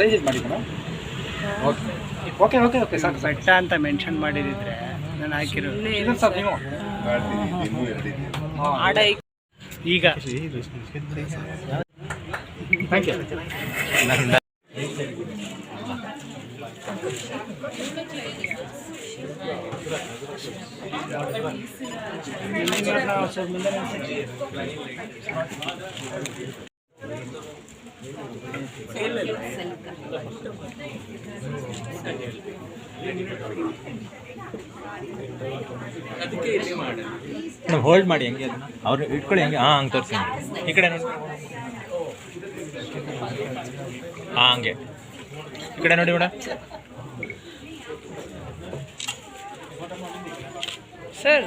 Size ಇದು ಮಾಡಿ okay okay okay okay ಸಾಕು ಬೆಟ್ಟ ಅಂತ ಮೆನ್ಷನ್ ಮಾಡಿದ್ರೆ ನಾನು ಹಾಕಿರೋ ಇದೊಂದು ಸ್ವಲ್ಪ ನೀವು. ಆಡ ಈಗ. ಥ್ಯಾಂಕ್ ಯು ಹೋಲ್ಡ್ ಮಾಡಿ ಹೆಂಗೆ ಅದನ್ನ? ಅವ್ರು ಇಟ್ಕೊಳ್ಳಿ ಹಂಗೆ, ಹಾಂ, ಹಂಗೆ ತೋರಿಸಿ ಈ ಕಡೆ ನೋಡಿ. ಹಾಂ, ಹಂಗೆ. ಈ ಕಡೆ ನೋಡಿ ಮೇಡಮ್. ಸರ್.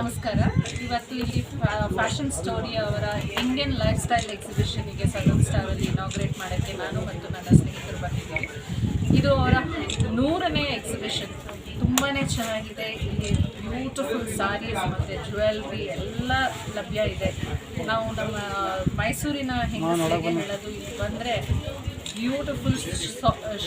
ನಮಸ್ಕಾರ. ಇವತ್ತು ಇಲ್ಲಿ ಫ್ಯಾಷನ್ ಸ್ಟೋರಿ ಅವರ ಇಂಡಿಯನ್ ಲೈಫ್ ಸ್ಟೈಲ್ ಎಕ್ಸಿಬಿಷನ್ಗೆ ಸದನ್ ಸ್ಟಾರಲ್ಲಿ ಇನಾಗ್ರೇಟ್ ಮಾಡೋಕ್ಕೆ ನಾನು ಮತ್ತು ನನ್ನ ಸ್ನೇಹಿತರು ಬಂದಿದ್ದೀವಿ. ಇದು ಅವರ ನೂರನೇ ಎಕ್ಸಿಬಿಷನ್ ತುಂಬಾ ಚೆನ್ನಾಗಿದೆ. ಇಲ್ಲಿ ಬ್ಯೂಟಿಫುಲ್ ಸಾರೀಸ್ ಮತ್ತು ಜ್ಯುವೆಲ್ರಿ ಎಲ್ಲ ಲಭ್ಯ ಇದೆ. ನಾವು ನಮ್ಮ ಮೈಸೂರಿನ ಹೆಂಗಸರಿಗೆ ಹೇಳೋದು, ಇಲ್ಲಿ ಬಂದರೆ ಬ್ಯೂಟಿಫುಲ್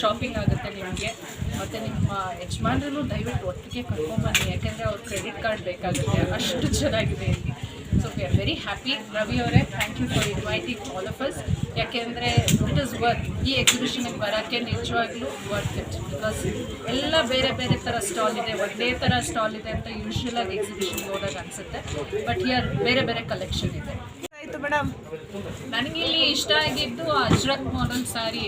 ಶಾಪಿಂಗ್ ಆಗುತ್ತೆ ನಿಮಗೆ. ಮತ್ತು ನಿಮ್ಮ ಯಜಮಾನ್ರೂ ದಯವಿಟ್ಟು ಒಟ್ಟಿಗೆ ಕರ್ಕೊಂಬನ್ನಿ ಯಾಕೆಂದರೆ ಅವ್ರ ಕ್ರೆಡಿಟ್ ಕಾರ್ಡ್ ಬೇಕಾಗುತ್ತೆ. ಅಷ್ಟು ಚೆನ್ನಾಗಿದೆ ಇಲ್ಲಿ. So we are very happy Ravi ಅವರೇ thank you for inviting all of us ಯಾಕೆಂದರೆ ಇಟ್ ಇಸ್ ವರ್ತ್ ಈ ಎಕ್ಸಿಬಿಷನಿಗೆ ಬರೋಕ್ಕೆ ನಿಜವಾಗ್ಲೂ ವರ್ತ್ ಇಟ್ ಬಿಕಾಸ್ ಎಲ್ಲ ಬೇರೆ ಬೇರೆ ಥರ ಸ್ಟಾಲ್ ಇದೆ. ಒಂದೇ ಥರ ಸ್ಟಾಲ್ ಇದೆ ಅಂತ ಯೂಶ್ವಲಾಗಿ ಎಕ್ಸಿಬಿಷನ್ ಹೋದಾಗ ಅನಿಸುತ್ತೆ. ಬಟ್ ಹಿಯರ್ ಬೇರೆ ಬೇರೆ ಕಲೆಕ್ಷನ್ ಇದೆ. ಆಯ್ತು ಮೇಡಮ್ ನನಗೆ ಇಲ್ಲಿ ಇಷ್ಟ ಆಗಿದ್ದು ಅಜ್ರಕ್ ಮಾಡಲ್ ಸ್ಯಾರಿ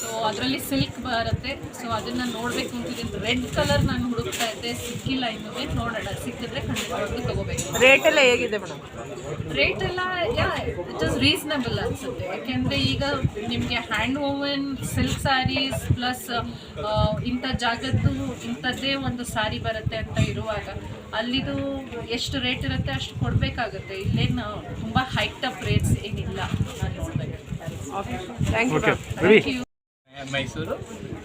ಸೊ ಅದರಲ್ಲಿ ಸಿಲ್ಕ್ ಬರುತ್ತೆ. ಸೊ ಅದನ್ನು ನೋಡಬೇಕು ಅಂತಿದ್ದೀನಿ. ರೆಡ್ ಕಲರ್ ನಾನು ಹುಡುಕ್ತಾ ಇದ್ದೆ. ಸಿಕ್ಕಿಲ್ಲ ಇನ್ನೂ. ನೋಡೋಣ. ಸಿಕ್ಕಿದ್ರೆ ಖಂಡಿತವಾಗ್ಲೂ ತಗೋಬೇಕು. ರೇಟ್ ಎಲ್ಲ ಹೇಗಿದೆ ಮೇಡಮ್? ರೇಟ್ ಎಲ್ಲ ಯಾ ಇಟ್ ಇಸ್ ರೀಸನಬಲ್ ಅನ್ಸುತ್ತೆ. ಯಾಕೆಂದರೆ ಈಗ ನಿಮಗೆ hand woven silk saris plus ಇಂಥ ಜಾಗದ್ದು ಇಂಥದ್ದೇ ಒಂದು ಸ್ಯಾರಿ ಬರುತ್ತೆ ಅಂತ ಇರುವಾಗ ಅಲ್ಲಿದು ಎಷ್ಟು ರೇಟ್ ಇರುತ್ತೆ ಅಷ್ಟು ಕೊಡಬೇಕಾಗುತ್ತೆ. ಇಲ್ಲೇನು ತುಂಬ ಹೈಟ್ ಅಪ್ ರೇಟ್ಸ್ ಏನಿಲ್ಲ. ನಾನು thank you thank you Mysuru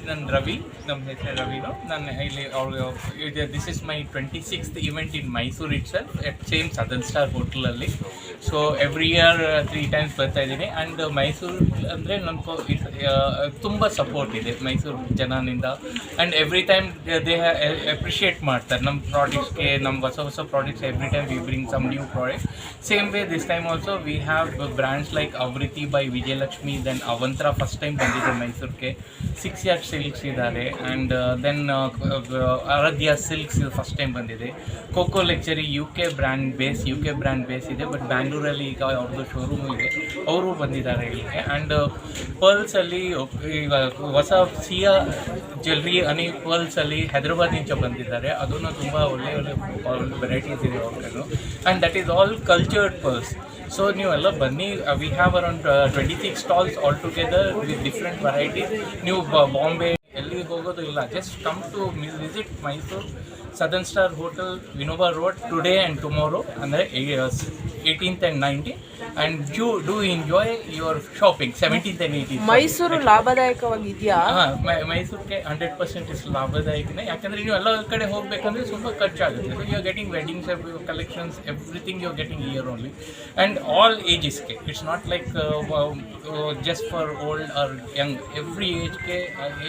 ನನ್ನ ರವಿ ನಮ್ಮ ಹೆಸರು ರವಿನು. ನಾನು ಇಲ್ಲಿ ಇದು this is my twenty sixth event in Mysuru itself at same Southern Star ಹೋಟೆಲಲ್ಲಿ so every year three times ಬರ್ತಾ ಇದ್ದೀನಿ. ಆ್ಯಂಡ್ ಮೈಸೂರು ಅಂದರೆ ನಮ್ಮ ತುಂಬ ಸಪೋರ್ಟ್ ಇದೆ Mysuru ಜನನಿಂದ. And every time they appreciate ಮಾಡ್ತಾರೆ. ನಮ್ಮ ಪ್ರಾಡಕ್ಟ್ಸ್ಗೆ ನಮ್ಮ ಹೊಸ ಹೊಸ products every time we bring some new product same way this time also we have brands like Avruti by Vijayalakshmi then Avantara first time ಬಂದಿದೆ ಮೈಸೂರಿಗೆ ಸಿಕ್ಸ್ ಇಯರ್ಸ್ ಸಿಲ್ಕ್ಸ್ ಇದ್ದಾರೆ and then Aradhya silks first time ಬಂದಿದೆ. Cocoa ಲೆಕ್ಚರಿ U K brand base U K brand base ಇದೆ but ಬ್ಯಾಂಗ್ಳೂರಲ್ಲಿ ಈಗ ಅವ್ರದ್ದು showroom ಇದೆ. ಅವರು ಬಂದಿದ್ದಾರೆ ಇಲ್ಲಿಗೆ. ಆ್ಯಂಡ್ ಪರ್ಲ್ಸಲ್ಲಿ ಇವಾಗ ಹೊಸ ಸಿಯಾ ಜ್ಯುವೆಲ್ರಿ ಅನಿ ಪರ್ಲ್ಸಲ್ಲಿ ಹೈದ್ರಾಬಾದಿಂದ ಬಂದಿದ್ದಾರೆ. ಅದನ್ನು ತುಂಬ ಒಳ್ಳೆ ಒಳ್ಳೆ ವೆರೈಟೀಸ್ ಇದೆ ಅವ್ರ and that is all cultured pearls so ನೀವೆಲ್ಲ ಬನ್ನಿ. We have around twenty six stalls all together with different varieties ನೀವು ಬಾಂಬೆ ಎಲ್ಲಿಗೆ ಹೋಗೋದು ಇಲ್ಲ. Just come to visit Mysuru Southern Star hotel Vinoba road today and tomorrow ಅಂದರೆ eighteenth and nineteen and you do enjoy your shopping seventeenth and eighteen Mysuru ಲಾಭದಾಯಕವಾಗಿದೆಯಾ? ಮೈಸೂರಿಗೆ hundred percent is ಲಾಭದಾಯಕನೇ. ಯಾಕಂದರೆ ನೀವು ಎಲ್ಲ ಕಡೆ ಹೋಗಬೇಕಂದ್ರೆ ತುಂಬ ಖರ್ಚಾಗುತ್ತೆ. So you are getting weddings collections everything you are getting year only and all ಏಜಸ್ಗೆ it's not like just for old or young every ಏಜ್ಗೆ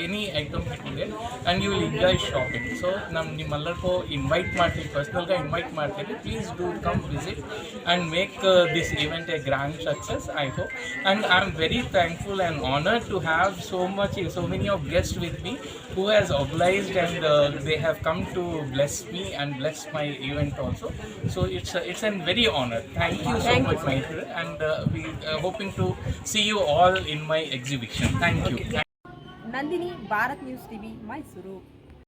any item ಇಟ್ಟಿದೆ and you will enjoy shopping so ನಮ್ಮ ನಿಮ್ಮೆಲ್ಲರಿಗೂ invite ಮಾಡ್ತೀವಿ ಪರ್ಸ್ನಲ್ಗೆ invite ಮಾಡ್ತೀವಿ please do come visit and make this event a grand success, I hope. And I'm very thankful and honored to have so much, so many of guests with me who has obliged and uh, they have come to bless me and bless my event also. So it's a, it's a very honor. Thank you so Thank much, my. And uh, we are hoping to see you all in my exhibition. Thank okay. you. Nandini, Bharat News TV, Mysuru.